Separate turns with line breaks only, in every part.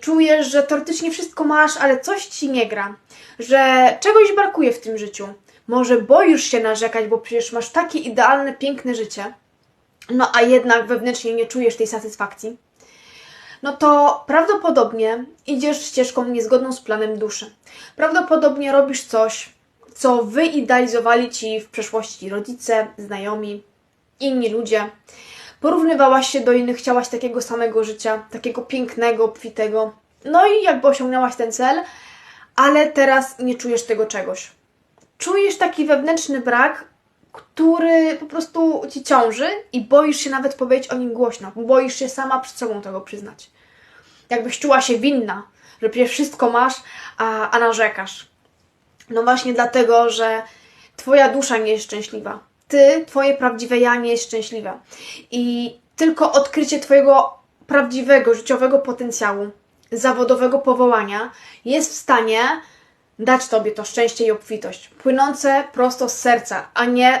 czujesz, że teoretycznie wszystko masz, ale coś ci nie gra, że czegoś brakuje w tym życiu. Może boisz się narzekać, bo przecież masz takie idealne, piękne życie, no a jednak wewnętrznie nie czujesz tej satysfakcji, no to prawdopodobnie idziesz ścieżką niezgodną z planem duszy. Prawdopodobnie robisz coś, co wyidealizowali ci w przeszłości rodzice, znajomi, inni ludzie. Porównywałaś się do innych, chciałaś takiego samego życia, takiego pięknego, obfitego. No i jakby osiągnęłaś ten cel, ale teraz nie czujesz tego czegoś. Czujesz taki wewnętrzny brak, który po prostu ci ciąży i boisz się nawet powiedzieć o nim głośno. Boisz się sama przed sobą tego przyznać. Jakbyś czuła się winna, że przecież wszystko masz, a, a narzekasz. No właśnie dlatego, że Twoja dusza nie jest szczęśliwa. Ty, Twoje prawdziwe ja nie jest szczęśliwe. I tylko odkrycie Twojego prawdziwego, życiowego potencjału, zawodowego powołania jest w stanie dać Tobie to szczęście i obfitość. Płynące prosto z serca, a nie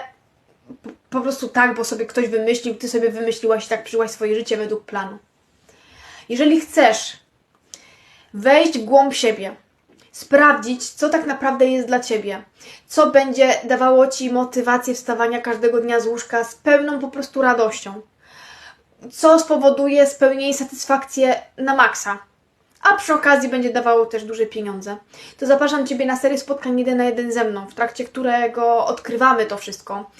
po- prostu tak, bo sobie ktoś wymyślił, Ty sobie wymyśliłaś i tak przyjęłaś swoje życie według planu. Jeżeli chcesz wejść w głąb siebie, sprawdzić, co tak naprawdę jest dla ciebie, co będzie dawało ci motywację wstawania każdego dnia z łóżka z pełną po prostu radością, co spowoduje spełnienie i satysfakcję na maksa, a przy okazji będzie dawało też duże pieniądze. To zapraszam Ciebie na serię spotkań jeden na jeden ze mną, w trakcie którego odkrywamy to wszystko,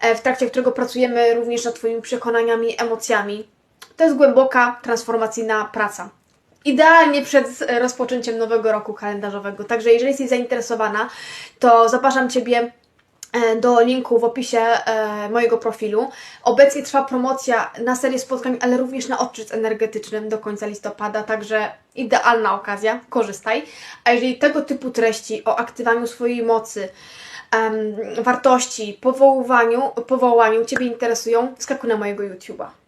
e, w trakcie którego pracujemy również nad Twoimi przekonaniami, emocjami. To jest głęboka, transformacyjna praca. Idealnie przed e, rozpoczęciem nowego roku kalendarzowego. Także jeżeli jesteś zainteresowana, to zapraszam Ciebie e, do linku w opisie e, mojego profilu. Obecnie trwa promocja na serię spotkań, ale również na odczyt energetyczny do końca listopada, także idealna okazja, korzystaj. A jeżeli tego typu treści o aktywaniu swojej mocy, wartości, powoływaniu, powołaniu Ciebie interesują, skakuj na mojego YouTube'a.